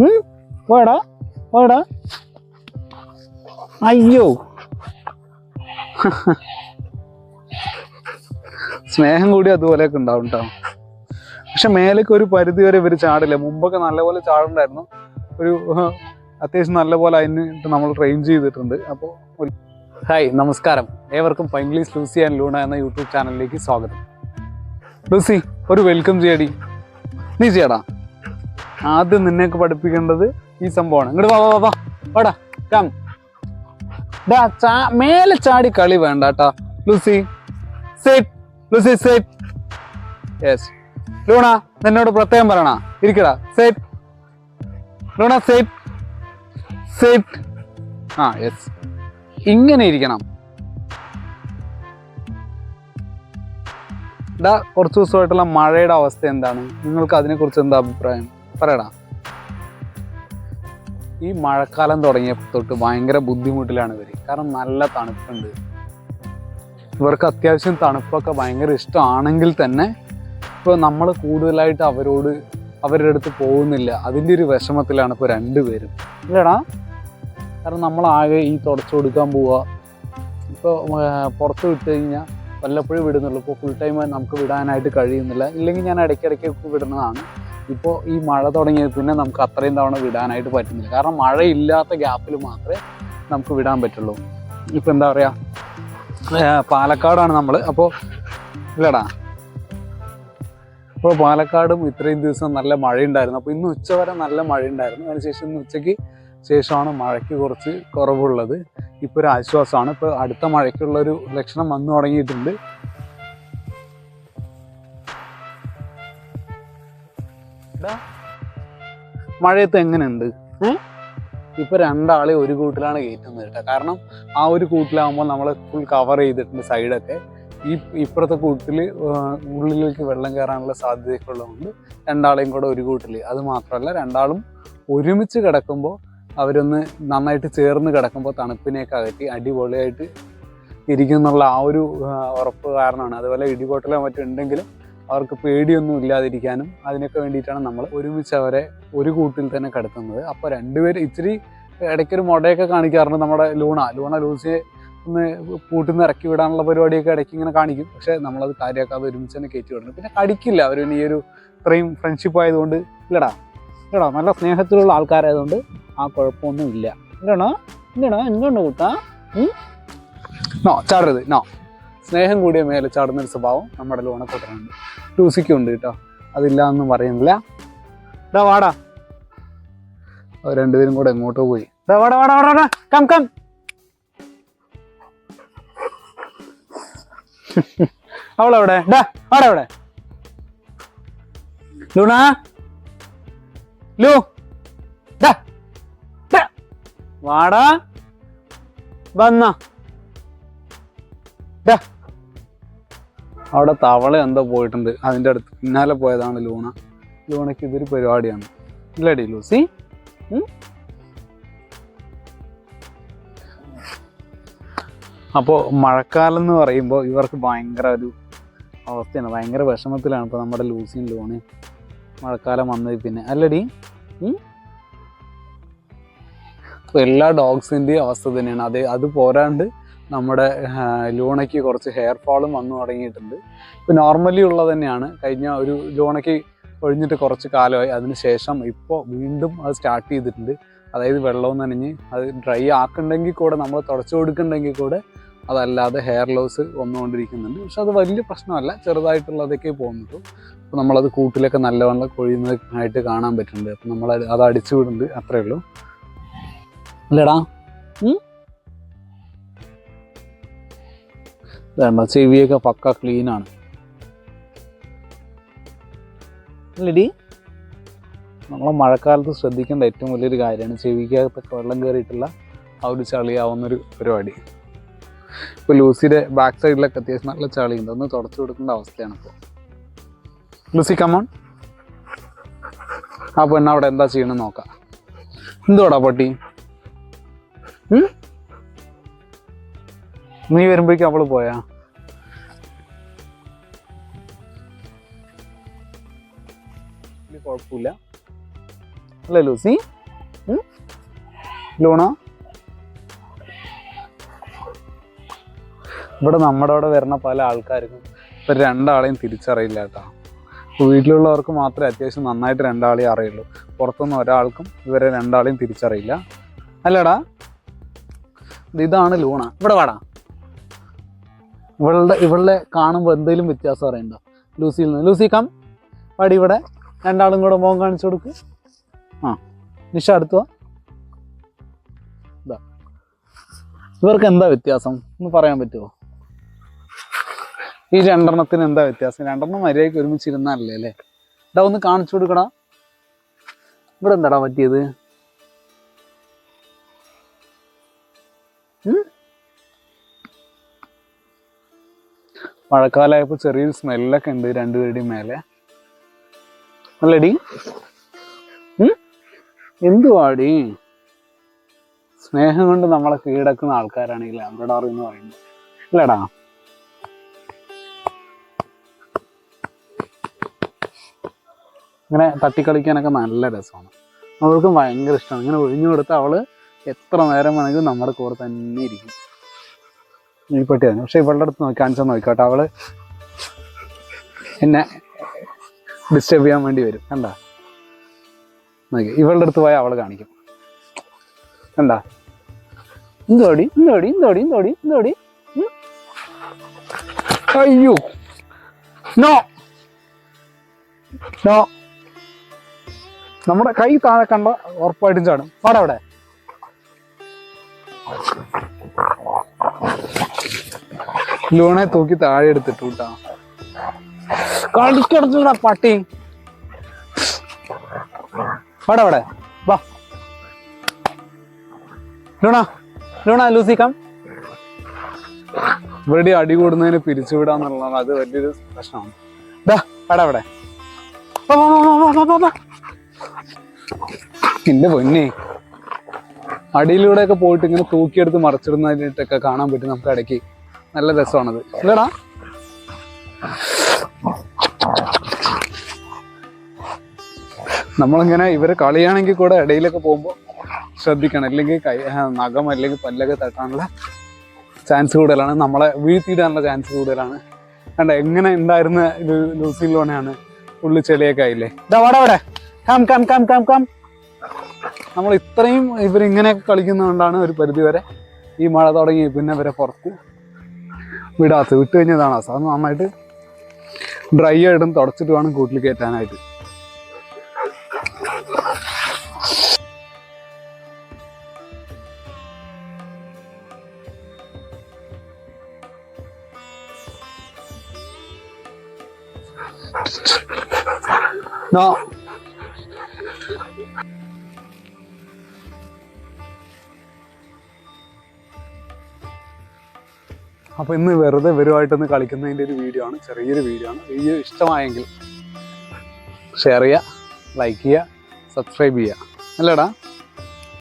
ഉം? പോയടാ പോയടാ അയ്യോ. സ്നേഹം കൂടി അതുപോലെയൊക്കെ ഉണ്ടാവും കേട്ടോ പക്ഷെ മേലേക്ക് ഒരു പരിധി വരെ ഇവർ ചാടില്ല. മുമ്പൊക്കെ നല്ലപോലെ ചാടുണ്ടായിരുന്നു. ഒരു അത്യാവശ്യം നല്ലപോലെ അതിന് നമ്മൾ ട്രെയിൻ ചെയ്തിട്ടുണ്ട്. അപ്പോൾ ഹായ് നമസ്കാരം. ഏവർക്കും പൈംഗ്ലീഷ് ലൂസി ആൻഡ് ലൂണ എന്ന യൂട്യൂബ് ചാനലിലേക്ക് സ്വാഗതം. ലൂസി ഒരു വെൽക്കം ചെയ്യടി. നീ ചെയ്യടാ. ആദ്യം നിന്നെയൊക്കെ പഠിപ്പിക്കേണ്ടത് ഈ സംഭവമാണ്. ഇങ്ങോട്ട് വാ വാ, വാ വാടാ കം ഡാ ചാ മേലെ ചാടി കളി വേണ്ട കേട്ടാ Lucy set Lucy set yes Luna നിന്നോട് പ്രത്യേകം പറയണ. ഇരിക്കടാ സെറ്റ് ലൂണ സെറ്റ് സെറ്റ് ആ യെസ് ഇങ്ങനെ ഇരിക്കണം. ഡാ കുറച്ച് ദിവസമായിട്ടുള്ള മഴയുടെ അവസ്ഥ എന്താണ്? നിങ്ങൾക്ക് അതിനെക്കുറിച്ച് എന്താ അഭിപ്രായം? പറയടാ. ഈ മഴക്കാലം തുടങ്ങിയ തൊട്ട് ഭയങ്കര ബുദ്ധിമുട്ടിലാണ് ഇവർ കാരണം നല്ല തണുപ്പുണ്ട്. ഇവർക്ക് അത്യാവശ്യം തണുപ്പൊക്കെ ഭയങ്കര ഇഷ്ടമാണെങ്കിൽ തന്നെ ഇപ്പോൾ നമ്മൾ കൂടുതലായിട്ട് അവരോട് അവരുടെ അടുത്ത് പോകുന്നില്ല. അതിന്റെ ഒരു വിഷമത്തിലാണ് ഇപ്പോൾ രണ്ടുപേരും. ഇല്ലടാ. കാരണം നമ്മളാകെ ഈ തുടച്ചു കൊടുക്കാൻ പോവുക ഇപ്പോൾ പുറത്ത് വിട്ട് കഴിഞ്ഞാൽ വല്ലപ്പോഴും വിടുന്നുള്ളൂ. ഇപ്പോൾ ഫുൾ ടൈം നമുക്ക് വിടാനായിട്ട് കഴിയുന്നില്ല. ഇല്ലെങ്കിൽ ഞാൻ ഇടയ്ക്കിടയ്ക്ക് വിടുന്നതാണ്. ഇപ്പോൾ ഈ മഴ തുടങ്ങിയത് പിന്നെ നമുക്ക് അത്രയും തവണ വിടാനായിട്ട് പറ്റുന്നില്ല. കാരണം മഴയില്ലാത്ത ഗ്യാപ്പിൽ മാത്രമേ നമുക്ക് വിടാൻ പറ്റുള്ളൂ. ഇപ്പം എന്താ പറയുക പാലക്കാടാണ് നമ്മൾ അപ്പോൾ ഇല്ലടാ. ഇപ്പോൾ പാലക്കാടും ഇത്രയും ദിവസം നല്ല മഴയുണ്ടായിരുന്നു. അപ്പോൾ ഇന്ന് ഉച്ചവരെ നല്ല മഴയുണ്ടായിരുന്നു. അതിനുശേഷം ഇന്ന് ഉച്ചയ്ക്ക് ശേഷമാണ് മഴയ്ക്ക് കുറച്ച് കുറവുള്ളത്. ഇപ്പോൾ ഒരു ആശ്വാസമാണ്. ഇപ്പോൾ അടുത്ത മഴയ്ക്കുള്ളൊരു ലക്ഷണം വന്നു തുടങ്ങിയിട്ടുണ്ട്. മഴയത്ത് എങ്ങനെയുണ്ട്? ഇപ്പൊ രണ്ടാളെ ഒരു കൂട്ടിലാണ് കയറ്റുന്നത് കേട്ടോ. കാരണം ആ ഒരു കൂട്ടിലാകുമ്പോൾ നമ്മൾ ഫുൾ കവർ ചെയ്തിട്ടുണ്ട് സൈഡൊക്കെ ഈ ഇപ്പുറത്തെ കൂട്ടിൽ ഉള്ളിലേക്ക് വെള്ളം കയറാനുള്ള സാധ്യതയൊക്കെ ഉള്ളതുകൊണ്ട് രണ്ടാളെയും കൂടെ ഒരു കൂട്ടിൽ അത് മാത്രമല്ല രണ്ടാളും ഒരുമിച്ച് കിടക്കുമ്പോൾ അവരൊന്ന് നന്നായിട്ട് ചേർന്ന് കിടക്കുമ്പോൾ തണുപ്പിനെയൊക്കെ അകറ്റി അടിപൊളിയായിട്ട് ഇരിക്കുന്നുള്ള ആ ഒരു ഉറപ്പ് കാരണമാണ്. അതുപോലെ ഇടിപൊട്ടലോ മറ്റും ഉണ്ടെങ്കിലും അവർക്ക് പേടിയൊന്നും ഇല്ലാതിരിക്കാനും അതിനൊക്കെ വേണ്ടിയിട്ടാണ് നമ്മൾ ഒരുമിച്ച് അവരെ ഒരു കൂട്ടിൽ തന്നെ കിടത്തുന്നത്. അപ്പോൾ രണ്ടുപേരും ഇച്ചിരി ഇടയ്ക്കൊരു മുടയൊക്കെ കാണിക്കാറുണ്ട് നമ്മുടെ ലൂണ. ലൂണ ലൂസിയെ ഒന്ന് പൂട്ടിന്ന് ഇറക്കി വിടാനുള്ള പരിപാടിയൊക്കെ ഇടയ്ക്ക് ഇങ്ങനെ കാണിക്കും. പക്ഷെ നമ്മളത് കാര്യമാക്കാതെ ഒരുമിച്ച് തന്നെ കയറ്റി വിടണം. പിന്നെ കടിക്കില്ല. അവർ ഈ ഒരു ഇത്രയും ഫ്രണ്ട്ഷിപ്പ് ആയതുകൊണ്ട് ഇല്ലടാ. ഇല്ലടാ. നല്ല സ്നേഹത്തിലുള്ള ആൾക്കാരായതുകൊണ്ട് ആ കുഴപ്പമൊന്നും ഇല്ല. ഇല്ലടാ. ഇല്ലടാ. എന്തുകൊണ്ട് കൂട്ടാ? നോ ചാടരുത്. നോ. സ്നേഹം കൂടിയ മേലെ ചാടുന്ന ഒരു സ്വഭാവം നമ്മുടെ ലോണക്കൂട്ടനുണ്ട് ലൂസിക്കും ഉണ്ട് കേട്ടോ. അതില്ല എന്നും പറയുന്നില്ല. ഡാ വാടാ. അവർ രണ്ടുപേരും കൂടെ എങ്ങോട്ടോ പോയി. ഡാ വാടാ വാടാ വാടാ, കം കം. അവളവിടെ? ഡാ വാടാ അവിടെ ലൂണ? ലൂ. വാടാ. വന്ന. ഡാ. അവിടെ തവള എന്തോ പോയിട്ടുണ്ട്. അതിന്റെ അടുത്ത് പിന്നാലെ പോയതാണ് ലൂണ. ലൂണയ്ക്ക് ഇതൊരു പരിപാടിയാണ്. ഇല്ലടി ലൂസി? അപ്പോൾ മഴക്കാലം എന്ന് പറയുമ്പോൾ ഇവർക്ക് ഭയങ്കര ഒരു അവസ്ഥയാണ്. ഭയങ്കര വിഷമത്തിലാണ് ഇപ്പോൾ നമ്മുടെ ലൂസിയും ലൂണയും മഴക്കാലം വന്നത് പിന്നെ. അല്ലടി? എല്ലാ ഡോഗ്സിന്റെയും അവസ്ഥ തന്നെയാണ്. അത് അത് പോരാണ്ട് നമ്മുടെ ലൂണയ്ക്ക് കുറച്ച് ഹെയർ ഫാളും വന്നു തുടങ്ങിയിട്ടുണ്ട്. ഇപ്പോൾ നോർമലി ഉള്ളത് തന്നെയാണ്. കഴിഞ്ഞ ഒരു ലൂണയ്ക്ക് ഒഴിഞ്ഞിട്ട് കുറച്ച് കാലമായി. അതിന് ശേഷം ഇപ്പോൾ വീണ്ടും അത് സ്റ്റാർട്ട് ചെയ്തിട്ടുണ്ട്. അതായത് വെള്ളവും നനഞ്ഞ് അത് ഡ്രൈ ആക്കുന്നുണ്ടെങ്കിൽ കൂടെ നമ്മൾ തുടച്ചു കൊടുക്കുന്നുണ്ടെങ്കിൽ കൂടെ അതല്ലാതെ ഹെയർ ലോസ് വന്നുകൊണ്ടിരിക്കുന്നുണ്ട്. പക്ഷെ അത് വലിയ പ്രശ്നമല്ല. ചെറുതായിട്ടുള്ളതൊക്കെ പോകുന്നുള്ളൂ. അപ്പോൾ നമ്മളത് കൂട്ടിലൊക്കെ നല്ലവണ്ണം കൊഴിയുന്നതായിട്ട് കാണാൻ പറ്റുന്നുണ്ട്. അപ്പം നമ്മൾ അത് അടിച്ചു വിടുന്നുണ്ട്. അത്രയേ ഉള്ളൂ. അല്ലേടാ? ചെവിയൊക്കെ പക്ക ആണ്. അല്ലടി? നമ്മൾ മഴക്കാലത്ത് ശ്രദ്ധിക്കേണ്ട ഏറ്റവും വലിയൊരു കാര്യമാണ് ചെവിക്കകത്തൊക്കെ വെള്ളം കയറിയിട്ടുള്ള ആ ഒരു ചളിയാവുന്നൊരു പരിപാടി. ഇപ്പോൾ ലൂസിയുടെ ബാക്ക് സൈഡിലൊക്കെ അത്യാവശ്യം നല്ല ചളിയുണ്ട് ഒന്ന് തുടച്ചു കൊടുക്കേണ്ട അവസ്ഥയാണ് ഇപ്പോൾ ലൂസി കമോൺ ആ പെണ്ണ് അവിടെ എന്താ ചെയ്യണമെന്ന് നോക്കാം. എന്തുവാടാ പട്ടി? ഉം? നീ വരുമ്പോഴേക്കും അവൾ പോയാ? കുഴപ്പമില്ല. അല്ലേ ലൂസി? ലൂണ? ഇവിടെ നമ്മുടെ അവിടെ വരുന്ന പല ആൾക്കാർക്കും ഇപ്പൊ രണ്ടാളെയും തിരിച്ചറിയില്ല കേട്ടോ. വീട്ടിലുള്ളവർക്ക് മാത്രമേ അത്യാവശ്യം നന്നായിട്ട് രണ്ടാളെയും അറിയുള്ളൂ. പുറത്തുനിന്ന് ഒരാൾക്കും ഇവരെ രണ്ടാളെയും തിരിച്ചറിയില്ല. അല്ലടാ ഇത് ഇതാണ് ലൂണ. ഇവിടെ വാടാ. ഇവളുടെ ഇവളുടെ കാണുമ്പോൾ എന്തെങ്കിലും വ്യത്യാസം അറിയണ്ടോ? ലൂസിയിൽ നിന്ന്. ലൂസി കം വാടി ഇവിടെ. രണ്ടാളും കൂടെ മോൻ കാണിച്ചു കൊടുക്ക്. ആ നിഷ അടുത്തു വാ. ഇതാ. ഇവർക്ക് എന്താ വ്യത്യാസം? ഒന്ന് പറയാൻ പറ്റുമോ ഈ രണ്ടെണ്ണത്തിന് എന്താ വ്യത്യാസം? രണ്ടെണ്ണം മര്യാദയ്ക്ക് ഒരുമിച്ചിരുന്നല്ലേ അല്ലേ? ഇതാ ഒന്ന് കാണിച്ചു കൊടുക്കടാ. ഇവിടെ എന്താടാ പറ്റിയത്? മഴക്കാലമായപ്പോൾ ചെറിയൊരു സ്മെല്ലൊക്കെ ഉണ്ട് രണ്ടുപേരുടെയും മേലെ. അല്ലടി? എന്തുവാടി? സ്നേഹം കൊണ്ട് നമ്മളെ കീഴടക്കുന്ന ആൾക്കാരാണ് ഈ ലാബ്രഡോർ എന്ന് പറയുന്നത്. അല്ലടാ? ഇങ്ങനെ തട്ടിക്കളിക്കാനൊക്കെ നല്ല രസമാണ്. അവൾക്കും ഭയങ്കര ഇഷ്ടമാണ്. ഇങ്ങനെ ഒഴിഞ്ഞു കൊടുത്ത് അവൾ എത്ര നേരം വേണമെങ്കിലും നമ്മുടെ കൂടെ തന്നെ ഇരിക്കും. ഈ തന്നെ പക്ഷെ ഇവളുടെ അടുത്ത് നോക്കി കാണിച്ചാൽ നോക്കിക്കോട്ടെ. അവൾ എന്നെ ഡിസ്റ്റർബ് ചെയ്യാൻ വേണ്ടി വരും. കണ്ട? നോക്കി ഇവളുടെ അടുത്ത് പോയാൽ അവൾ കാണിക്കും. കണ്ട? എന്തോടി എന്തോടി എന്തോടി എന്തോടി എന്തോടി അയ്യോ. നോ. നോ. നമ്മുടെ കൈ താഴെ കണ്ട ഉറപ്പായിട്ടും ചാടും. പാടാ ലൂണെ തൂക്കി താഴെ എടുത്തിട്ടു കേട്ടാ പട്ടി. വട വട. വാ. Luna Luna Lucy come. ഇവിടെ അടി കൂടുന്നതിന് പിരിച്ചുവിടാന്നുള്ളതാണ് അത് വലിയൊരു പ്രശ്നമാണ്. വാ. എന്റെ പൊന്നെ. അടിയിലൂടെ ഒക്കെ പോയിട്ട് ഇങ്ങനെ തൂക്കിയെടുത്ത് മറച്ചിടുന്നതിനൊക്കെ കാണാൻ പറ്റും നമുക്ക് ഇടയ്ക്ക്. നല്ല രസമാണത്. ഇല്ലടാ. നമ്മളിങ്ങനെ ഇവർ കളിയാണെങ്കിൽ കൂടെ ഇടയിലൊക്കെ പോകുമ്പോൾ ശ്രദ്ധിക്കണം. അല്ലെങ്കിൽ കൈ നഖം അല്ലെങ്കിൽ പല്ലൊക്കെ തട്ടാനുള്ള ചാൻസ് കൂടുതലാണ്. നമ്മളെ വീഴ്ത്തിയിടാനുള്ള ചാൻസ് കൂടുതലാണ്. കണ്ട എങ്ങനെ ഉണ്ടായിരുന്ന ഇത് ലൂസി ലോണയാണ് ഉള്ളു ചെളിയൊക്കെ ആയില്ലേ? ഇതാ വാടാ അവിടെ come come come come come നമ്മൾ ഇത്രയും ഇവരിങ്ങനെയൊക്കെ കളിക്കുന്നതുകൊണ്ടാണ് ഒരു പരിധി വരെ ഈ മഴ തുടങ്ങി. പിന്നെ ഇവരെ പുറത്ത് വിടാത്ത വിട്ട് കഴിഞ്ഞതാണ് അവസ്ഥ അത് നന്നായിട്ട് ഡ്രൈ ആയിട്ടും തുടച്ചിട്ട് വേണം കൂട്ടിൽ കയറ്റാനായിട്ട്. നോ അപ്പോൾ ഇന്ന് വെറുതെ ഇവരുമായിട്ടൊന്ന് കളിക്കുന്നതിന്റെ ഒരു വീഡിയോ ആണ്. ചെറിയൊരു വീഡിയോ ആണ്. വീഡിയോ ഇഷ്ടമായെങ്കിൽ ഷെയർ ചെയ്യുക ലൈക്ക് ചെയ്യുക സബ്സ്ക്രൈബ് ചെയ്യുക. അല്ലേടാ?